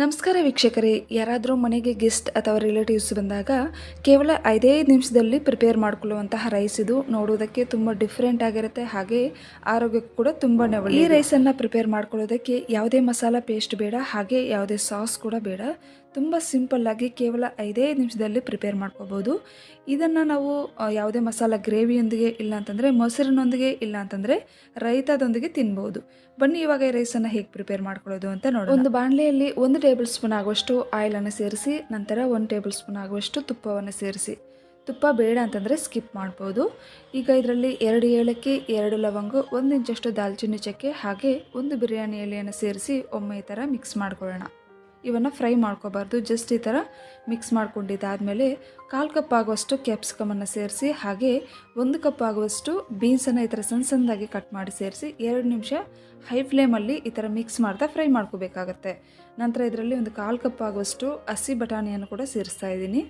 ನಮಸ್ಕಾರ ವೀಕ್ಷಕರೇ, ಯಾರಾದರೂ ಮನೆಗೆ ಗೆಸ್ಟ್ ಅಥವಾ ರಿಲೇಟಿವ್ಸ್ ಬಂದಾಗ ಕೇವಲ ಐದೈದು ನಿಮಿಷದಲ್ಲಿ ಪ್ರಿಪೇರ್ ಮಾಡಿಕೊಳ್ಳುವಂತಹ ರೈಸ್ ಇದು ನೋಡೋದಕ್ಕೆ ತುಂಬ ಡಿಫ್ರೆಂಟ್ ಆಗಿರುತ್ತೆ, ಹಾಗೆ ಆರೋಗ್ಯಕ್ಕೂ ಕೂಡ ತುಂಬ ಒಳ್ಳೆ ಈ ರೈಸನ್ನು ಪ್ರಿಪೇರ್ ಮಾಡ್ಕೊಳ್ಳೋದಕ್ಕೆ ಯಾವುದೇ ಮಸಾಲ ಪೇಸ್ಟ್ ಬೇಡ, ಹಾಗೆ ಯಾವುದೇ ಸಾಸ್ ಕೂಡ ಬೇಡ. ತುಂಬ ಸಿಂಪಲ್ಲಾಗಿ ಕೇವಲ ಐದೇ ನಿಮಿಷದಲ್ಲಿ ಪ್ರಿಪೇರ್ ಮಾಡ್ಕೋಬೋದು. ಇದನ್ನು ನಾವು ಯಾವುದೇ ಮಸಾಲ ಗ್ರೇವಿಯೊಂದಿಗೆ ಇಲ್ಲ ಅಂತಂದರೆ ಮೊಸರಿನೊಂದಿಗೆ ಇಲ್ಲ ಅಂತಂದರೆ ರೈತದೊಂದಿಗೆ ತಿನ್ಬೋದು. ಬನ್ನಿ ಇವಾಗ ಈ ರೈಸನ್ನು ಹೇಗೆ ಪ್ರಿಪೇರ್ ಮಾಡ್ಕೊಳ್ಳೋದು ಅಂತ ನೋಡಿ ಒಂದು ಬಾಣಲೆಯಲ್ಲಿ ಒಂದು ಟೇಬಲ್ ಸ್ಪೂನ್ ಆಗುವಷ್ಟು ಆಯಿಲನ್ನು ಸೇರಿಸಿ, ನಂತರ ಒಂದು ಟೇಬಲ್ ಸ್ಪೂನ್ ಆಗುವಷ್ಟು ತುಪ್ಪವನ್ನು ಸೇರಿಸಿ. ತುಪ್ಪ ಬೇಡ ಅಂತಂದರೆ ಸ್ಕಿಪ್ ಮಾಡ್ಬೋದು. ಈಗ ಇದರಲ್ಲಿ ಎರಡು ಏಲಕ್ಕಿ, ಎರಡು ಲವಂಗು, ಒಂದು ಇಂಚಷ್ಟು ದಾಲ್ಚಿನ್ನಿ ಚಕ್ಕೆ ಹಾಗೆ ಒಂದು ಬಿರಿಯಾನಿ ಎಲೆಯನ್ನು ಸೇರಿಸಿ ಒಮ್ಮೆ ಈ ಥರ ಮಿಕ್ಸ್ ಮಾಡ್ಕೊಳ್ಳೋಣ. ಇವನ್ನು ಫ್ರೈ ಮಾಡ್ಕೋಬಾರ್ದು. ಜಸ್ಟ್ ಈ ಥರ ಮಿಕ್ಸ್ ಮಾಡ್ಕೊಂಡಿದ್ದಾದಮೇಲೆ ಕಾಲು ಕಪ್ ಆಗುವಷ್ಟು ಕ್ಯಾಪ್ಸಿಕಮನ್ನು ಸೇರಿಸಿ, ಹಾಗೆ ಒಂದು ಕಪ್ ಆಗುವಷ್ಟು ಬೀನ್ಸನ್ನು ಈ ಥರ ಸಣ್ಣ ಸಣ್ಣದಾಗಿ ಕಟ್ ಮಾಡಿ ಸೇರಿಸಿ ಎರಡು ನಿಮಿಷ ಹೈ ಫ್ಲೇಮಲ್ಲಿ ಈ ಥರ ಮಿಕ್ಸ್ ಮಾಡ್ತಾ ಫ್ರೈ ಮಾಡ್ಕೋಬೇಕಾಗತ್ತೆ. ನಂತರ ಇದರಲ್ಲಿ ಒಂದು ಕಾಲು ಕಪ್ ಆಗುವಷ್ಟು ಹಸಿ ಬಟಾಣಿಯನ್ನು ಕೂಡ ಸೇರಿಸ್ತಾ ಇದ್ದೀನಿ.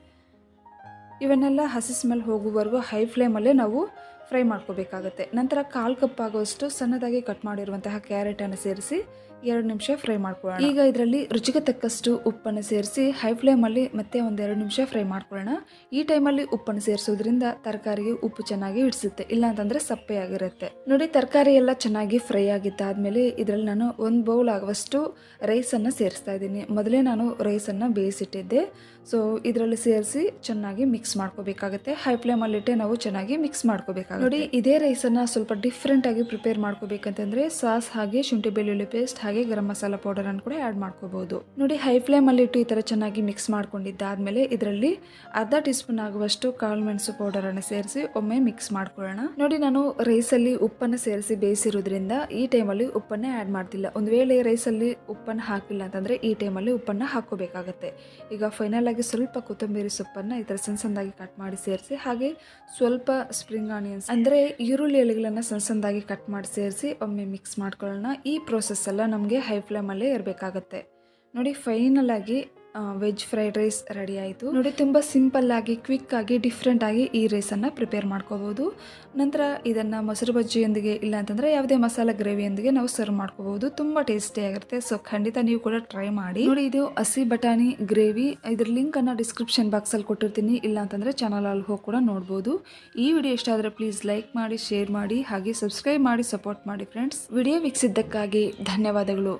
ಇವನ್ನೆಲ್ಲ ಹಸಿ ಸ್ಮೆಲ್ ಹೋಗುವವರೆಗೂ ಹೈ ಫ್ಲೇಮಲ್ಲೇ ನಾವು ಫ್ರೈ ಮಾಡ್ಕೋಬೇಕಾಗತ್ತೆ. ನಂತರ ಕಾಲು ಕಪ್ ಆಗುವಷ್ಟು ಸಣ್ಣದಾಗಿ ಕಟ್ ಮಾಡಿರುವಂತಹ ಕ್ಯಾರೆಟನ್ನು ಸೇರಿಸಿ ಎರಡು ನಿಮಿಷ ಫ್ರೈ ಮಾಡ್ಕೊಳ್ಳೋಣ. ಈಗ ಇದರಲ್ಲಿ ರುಚಿಗೆ ತಕ್ಕಷ್ಟು ಉಪ್ಪನ್ನು ಸೇರಿಸಿ ಹೈ ಫ್ಲೇಮಲ್ಲಿ ಮತ್ತೆ ಒಂದೆರಡು ನಿಮಿಷ ಫ್ರೈ ಮಾಡ್ಕೊಳ್ಳೋಣ. ಈ ಟೈಮಲ್ಲಿ ಉಪ್ಪನ್ನು ಸೇರಿಸೋದ್ರಿಂದ ತರಕಾರಿಗೆ ಉಪ್ಪು ಚೆನ್ನಾಗಿ ಹಿಡಿಸುತ್ತೆ. ಇಲ್ಲ ಅಂತಂದ್ರೆ ಸಪ್ಪೆ ಆಗಿರುತ್ತೆ ನೋಡಿ, ತರಕಾರಿ ಎಲ್ಲ ಚೆನ್ನಾಗಿ ಫ್ರೈ ಆಗಿದ್ದಾದ್ಮೇಲೆ ಇದರಲ್ಲಿ ನಾನು ಒಂದು ಬೌಲ್ ಆಗುವಷ್ಟು ರೈಸನ್ನು ಸೇರಿಸ್ತಾ ಇದ್ದೀನಿ. ಮೊದಲೇ ನಾನು ರೈಸನ್ನು ಬೇಯಿಸಿಟ್ಟಿದ್ದೆ. ಸೊ, ಇದರಲ್ಲಿ ಸೇರಿಸಿ ಚೆನ್ನಾಗಿ ಮಿಕ್ಸ್ ಮಾಡ್ಕೋಬೇಕಾಗುತ್ತೆ. ಹೈ ಫ್ಲೇಮಲ್ಲಿಟ್ಟೆ ನಾವು ಚೆನ್ನಾಗಿ ಮಿಕ್ಸ್ ಮಾಡ್ಕೋಬೇಕಾಗುತ್ತೆ. ನೋಡಿ ಇದೇ ರೈಸನ್ನು ಸ್ವಲ್ಪ ಡಿಫ್ರೆಂಟಾಗಿ ಪ್ರಿಪೇರ್ ಮಾಡ್ಕೋಬೇಕಂತಂದರೆ ಸಾಸ್ ಹಾಗೆ ಶುಂಠಿ ಬೆಳ್ಳುಳ್ಳಿ ಪೇಸ್ಟ್ ಹಾಗೆ ಗರಂ ಮಸಾಲ ಪೌಡರ್ ಅನ್ನು ಕೂಡ ಆ್ಯಡ್ ಮಾಡ್ಕೋಬಹುದು ನೋಡಿ ಹೈ ಫ್ಲೇಮಲ್ಲಿ ಇಟ್ಟು ಈ ಥರ ಚೆನ್ನಾಗಿ ಮಿಕ್ಸ್ ಮಾಡ್ಕೊಂಡಿದ್ದಾದಮೇಲೆ ಇದರಲ್ಲಿ ಅರ್ಧ ಟೀ ಸ್ಪೂನ್ ಆಗುವಷ್ಟು ಕಾಳು ಮೆಣಸು ಪೌಡರ್ ಅನ್ನು ಸೇರಿಸಿ ಒಮ್ಮೆ ಮಿಕ್ಸ್ ಮಾಡ್ಕೊಳ್ಳೋಣ. ನೋಡಿ ನಾನು ರೈಸಲ್ಲಿ ಉಪ್ಪನ್ನು ಸೇರಿಸಿ ಬೇಯಿಸಿರೋದ್ರಿಂದ ಈ ಟೈಮಲ್ಲಿ ಉಪ್ಪನ್ನೇ ಆ್ಯಡ್ ಮಾಡ್ತಿಲ್ಲ. ಒಂದು ವೇಳೆ ರೈಸಲ್ಲಿ ಉಪ್ಪನ್ನು ಹಾಕಿಲ್ಲ ಅಂತಂದರೆ ಈ ಟೈಮಲ್ಲಿ ಉಪ್ಪನ್ನು ಹಾಕೋಬೇಕಾಗತ್ತೆ ಈಗ ಫೈನಲ್ ಆಗಿ ಸ್ವಲ್ಪ ಕೊತ್ತಂಬರಿ ಸೊಪ್ಪನ್ನು ಈ ಥರ ಸಣ್ಣ ಸಣ್ಣದಾಗಿ ಕಟ್ ಮಾಡಿ ಸೇರಿಸಿ ಹಾಗೆ ಸ್ವಲ್ಪ ಸ್ಪ್ರಿಂಗ್ ಆನಿಯನ್ಸ್ ಅಂದರೆ ಈರುಳ್ಳಿ ಎಲೆಗಳನ್ನು ಸಣ್ಣ ಸಣ್ಣದಾಗಿ ಕಟ್ ಮಾಡಿ ಸೇರಿಸಿ ಒಮ್ಮೆ ಮಿಕ್ಸ್ ಮಾಡ್ಕೊಳ್ಳೋಣ. ಈ ಪ್ರೋಸೆಸ್ ಎಲ್ಲ ನಮಗೆ ಹೈ ಫ್ಲೇಮಲ್ಲೇ ಇರಬೇಕಾಗತ್ತೆ. ನೋಡಿ ಫೈನಲ್ ಆಗಿ ವೆಜ್ ಫ್ರೈಡ್ ರೈಸ್ ರೆಡಿ ಆಯಿತು. ನೋಡಿ, ತುಂಬ ಸಿಂಪಲ್ ಆಗಿ ಕ್ವಿಕ್ ಆಗಿ ಡಿಫ್ರೆಂಟ್ ಆಗಿ ಈ ರೈಸನ್ನು ಪ್ರಿಪೇರ್ ಮಾಡ್ಕೋಬೋದು. ನಂತರ ಇದನ್ನು ಮೊಸರು ಬಜ್ಜಿಯೊಂದಿಗೆ, ಇಲ್ಲ ಅಂತಂದರೆ ಯಾವುದೇ ಮಸಾಲ ಗ್ರೇವಿಯೊಂದಿಗೆ ನಾವು ಸರ್ವ್ ಮಾಡ್ಕೋಬೋದು. ತುಂಬ ಟೇಸ್ಟಿ ಆಗಿರುತ್ತೆ. ಸೊ ಖಂಡಿತ ನೀವು ಕೂಡ ಟ್ರೈ ಮಾಡಿ. ನೋಡಿ, ಇದು ಹಸಿ ಬಟಾಣಿ ಗ್ರೇವಿ. ಇದ್ರ ಲಿಂಕನ್ನು ಡಿಸ್ಕ್ರಿಪ್ಷನ್ ಬಾಕ್ಸಲ್ಲಿ ಕೊಟ್ಟಿರ್ತೀನಿ. ಇಲ್ಲ ಅಂತಂದರೆ ಚಾನಲಲ್ಲಿ ಹೋಗಿ ಕೂಡ ನೋಡ್ಬೋದು. ಈ ವಿಡಿಯೋ ಇಷ್ಟ ಆದರೆ ಪ್ಲೀಸ್ ಲೈಕ್ ಮಾಡಿ ಶೇರ್ ಮಾಡಿ, ಹಾಗೆ ಸಬ್ಸ್ಕ್ರೈಬ್ ಮಾಡಿ ಸಪೋರ್ಟ್ ಮಾಡಿ ಫ್ರೆಂಡ್ಸ್ ವಿಡಿಯೋ ವೀಕ್ಷಿಸಿದ್ದಕ್ಕಾಗಿ ಧನ್ಯವಾದಗಳು.